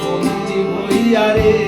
বন্দি হইয়া রে।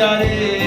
are